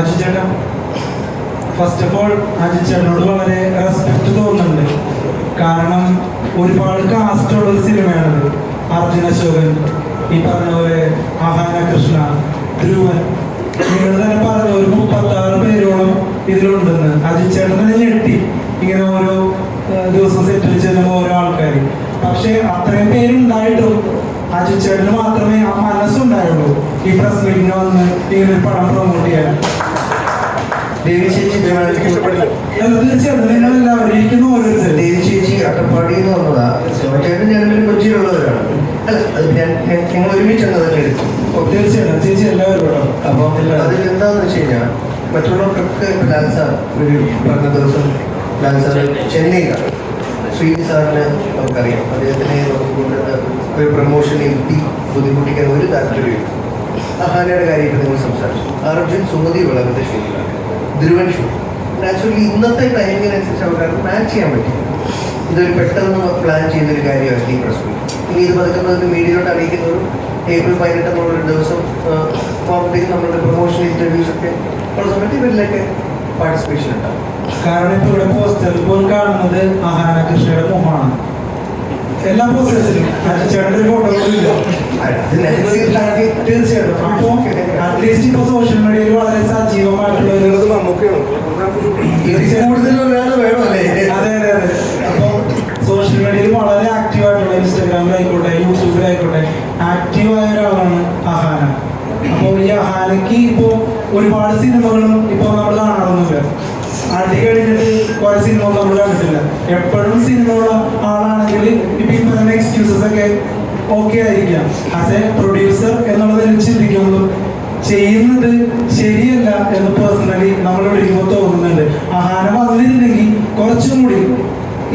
അജു ചേട്ടൻ first of all Aju ചേട്ടനോട് വളരെ റെസ്പെക്ട് തോന്നുന്നുണ്ട്. കാരണം ഒരുപാട് കാസ്റ്റ് ഉള്ള ഒരു സിനിമയാണ് അർജുന അശോകൻ ഈ പറഞ്ഞ പോലെ ആഹാന കൃഷ്ണ ധ്രുവൻ. നിങ്ങൾ തന്നെ പറഞ്ഞ ഒരു മുപ്പത്താറ് പേരോളം ഇതിലുണ്ടെന്ന്. അജു ചേട്ടൻ തന്നെ ഞെട്ടി. ഇങ്ങനെ ഓരോ ദിവസം സെറ്റിൽ ചെന്ന ഓരോ ആൾക്കാർ പക്ഷേ അത്രയും പേരുണ്ടായിട്ടും അജു ചേട്ടന് മാത്രമേ ആ മനസ്സുണ്ടായുള്ളൂ. ഈ പ്രസ് മീറ്റിന് വന്ന് ഇങ്ങനെ പടം പ്രൊമോട്ട് ചെയ്യാൻ ദേവി ചേച്ചി ഇതേമാതിരി ഇഷ്ടപ്പെടില്ല അല്ല, തീർച്ചയായിട്ടും നിങ്ങൾ എല്ലാവരും ഇരിക്കുന്ന ഓരോരുത്തർ ദേവി ചേച്ചി അട്ടപ്പാടി എന്ന് വന്നതാ ശിവചേട്ടൻ ഞാനൊരു കൊച്ചിയിലുള്ളവരാണ് ഞങ്ങൾ ഒരുമിച്ചാണ് അതിനെ എടുത്തു തീർച്ചയായിട്ടും ചേച്ചി എല്ലാവരും അപ്പം. അതിൽ എന്താന്ന് വെച്ച് കഴിഞ്ഞാൽ മറ്റുള്ളവർക്കൊക്കെ ലാൽ ഒരു പറഞ്ഞ ദിവസം ലാൽ സാർ ചെന്നൈയിലാണ് ശ്രീ സാറിന് നമുക്കറിയാം അദ്ദേഹത്തിനെ നമുക്ക് ഒരു പ്രൊമോഷൻ എത്തി ബുദ്ധിമുട്ടിക്കാൻ ഒരു താല്പര്യമില്ല അഹാനയുടെ കാര്യത്തിൽ നിങ്ങൾ സംസാരിച്ചു അർജുൻ സുമതി വിളവിന്റെ ഷൂട്ടിലാണ് ധ്രുവൻ ഷോ നാച്ചുറലി ഇന്നത്തെ ടൈമിനനുസരിച്ച് അവർക്ക് മാച്ച് ചെയ്യാൻ പറ്റും. ഇതൊരു പെട്ടെന്ന് പ്ലാൻ ചെയ്യുന്നൊരു കാര്യമായിരിക്കും ഈ പ്രശ്നം. ഇനി ഇത് പതുക്കെ പതുക്കെ മീഡിയയിലോട്ട് അറിയിക്കുന്നതും ഏപ്രിൽ പതിനെട്ട് നമ്മളൊരു ദിവസം പോകുമ്പോഴത്തേക്ക് നമ്മളുടെ പ്രൊമോഷൻ ഇന്റർവ്യൂസ് ഒക്കെ ഉള്ള സമയത്ത് ഇവരിലൊക്കെ പാർട്ടിസിപ്പേഷൻ ഉണ്ടാവും. കാരണം ഇപ്പോൾ ഇവിടെ ഇപ്പോൾ കാണുന്നത് ആഹാര കൃഷിയുടെ മുഖമാണ്. എല്ലാ പോസ്റ്റേഴ്സിലും ചേട്ടന്റെ ഫോട്ടോ ഇല്ല. തീർച്ചയായിട്ടും. അറ്റ്ലീസ്റ്റ് ഇപ്പോൾ സോഷ്യൽ മീഡിയയിൽ വളരെ സജീവമായിട്ടുള്ള ഒരു കൂടുതൽ ഒരാൾ വേണമല്ലേ? അതെ അതെ അതെ. അപ്പൊ സോഷ്യൽ മീഡിയയിൽ വളരെ ആക്റ്റീവ് ആയിട്ടുള്ള ഇൻസ്റ്റാഗ്രാമിലായിക്കോട്ടെ യൂട്യൂബിലായിക്കോട്ടെ ആക്റ്റീവ് ആയ ഒരാളാണ് അഹാന. അപ്പോൾ ഈ അഹാനയ്ക്ക് ഇപ്പോ ഒരുപാട് സിനിമകളും ഇപ്പൊ നമ്മൾ കാണാറൊന്നുമില്ല. അടി കഴിഞ്ഞിട്ട് കുറെ സിനിമ നമ്മൾ കണ്ടിട്ടില്ല. എപ്പോഴും സിനിമയുള്ള ആളാണെങ്കിൽ ഇപ്പൊ ഈ പറഞ്ഞ എക്സ്ക്യൂസസ് ഒക്കെ ഓക്കെ ആയിരിക്കാം. ആസ് എ പ്രൊഡ്യൂസർ ചിന്തിക്കുമ്പോൾ ചെയ്യുന്നത് ശരിയല്ല എന്ന് പേഴ്സണലി നമ്മളോട് വിളിക്കുമ്പോൾ തോന്നുന്നുണ്ട്. ആഹാരം വന്നിരുന്നെങ്കിൽ കുറച്ചും കൂടി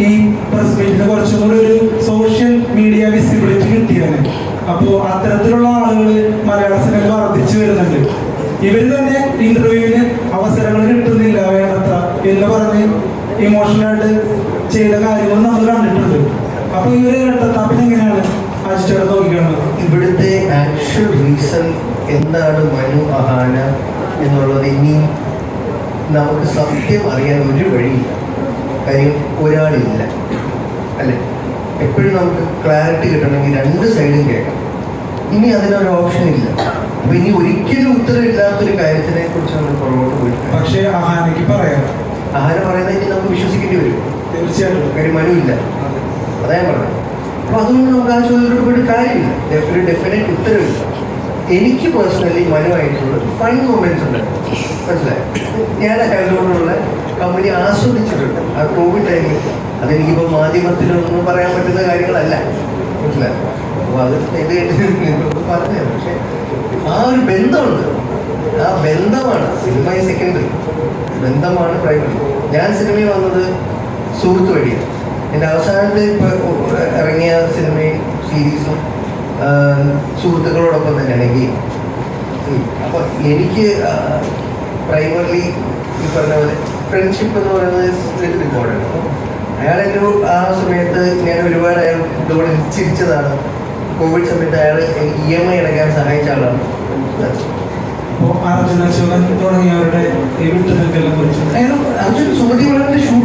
ഈ പ്രസ് മീറ്റിന് കുറച്ചും കൂടി ഒരു സോഷ്യൽ മീഡിയ വിസിബിലിറ്റി കിട്ടിയാണ്. അപ്പോൾ അത്തരത്തിലുള്ള ആളുകൾ മലയാള സിനിമയിൽ വർദ്ധിച്ചു വരുന്നുണ്ട്. ഇവർ തന്നെ ഇന്റർവ്യൂവിന് അവസരങ്ങൾ കിട്ടുന്നില്ല വേണ്ടത്ര എന്ന് പറഞ്ഞ് ഇമോഷണലായിട്ട് ചെയ്ത കാര്യങ്ങൾ നമ്മൾ കണ്ടിട്ടുണ്ട്. അപ്പൊ ഈ ഒരു ഇരട്ടത്താപ്പിന് എങ്ങനെയാണ് അജിറ്റോടെ നോക്കിക്കാണുന്നത്? ഇവിടുത്തെ ആക്ച്വൽ റീസൺ എന്താണ് മനു അഹാന എന്നുള്ളത് ഇനി നമുക്ക് സത്യം അറിയാൻ ഒരു വഴിയില്ല. കാര്യം ഒരാളില്ല. അല്ലേ? എപ്പോഴും നമുക്ക് ക്ലാരിറ്റി കിട്ടണമെങ്കിൽ രണ്ട് സൈഡും കേൾക്കാം. ഇനി അതിനൊരു ഓപ്ഷൻ ഇല്ല. അപ്പൊ ഇനി ഒരിക്കലും ഉത്തരവില്ലാത്തൊരു കാര്യത്തിനെ കുറിച്ച് നമ്മൾ പുറകോട്ട് പോയിട്ട് പക്ഷേ അഹാനയ്ക്ക് പറയാം. ആഹാരം പറയുന്നത് ഇനി നമുക്ക് വിശ്വസിക്കേണ്ടി വരും. തീർച്ചയായിട്ടും. കാര്യം മനു ഇല്ല. അതാ ഞാൻ പറഞ്ഞത്. അപ്പൊ അതുകൊണ്ട് നമുക്ക് ആ ചോദ്യത്തോട് പോയിട്ട് കാര്യമില്ല ഒരു ഡെഫിനറ്റ് ഉത്തരവില്ല. എനിക്ക് പേഴ്സണലി മനുവായിട്ടുള്ള ഫൈൻ മൊമെന്റ്സ് ഉണ്ട്. മനസ്സിലായി? ഞാൻ അയാളോടുള്ള കമ്പനി ആസ്വദിച്ചിട്ടുണ്ട്. ആ കോവിഡ് ടൈമിൽ അതെനിക്കിപ്പോൾ മാധ്യമത്തിലൊന്നും പറയാൻ പറ്റുന്ന കാര്യങ്ങളല്ല. മനസ്സിലായി? അപ്പോൾ അത് പറഞ്ഞു പക്ഷേ ആ ഒരു ബന്ധമുണ്ട്. ആ ബന്ധമാണ് സിനിമ സെക്കൻഡറി ബന്ധമാണ് പ്രൈമറി ഞാൻ സിനിമയിൽ വന്നത് സുഹൃത്ത് വഴിയാണ്. എന്റെ അവസാനത്തെ ഇപ്പോൾ ഇറങ്ങിയ സിനിമയും സീരീസും സുഹൃത്തുക്കളോടൊപ്പം തന്നെയാണ് ഗെയിം. അപ്പോൾ എനിക്ക് പ്രൈമർലി ഈ പറഞ്ഞ പോലെ ഫ്രണ്ട്ഷിപ്പ് എന്ന് പറയുന്നത് ഇമ്പോർട്ടന്റ് അപ്പോൾ അയാൾ എന്റെ ആ സമയത്ത് ഞാൻ ഒരുപാട് അയാൾ ഇതുപോലെ ചിരിച്ചതാണ്. കോവിഡ് സമയത്ത് അയാൾ ഇ എം ഐ അടയ്ക്കാൻ സഹായിച്ച ആളാണ്. അപ്പോൾ അർജുന അശോകൻ തുടങ്ങിയവരുടെ സുമതി വളരെ ഷൂട്ടിലാണ്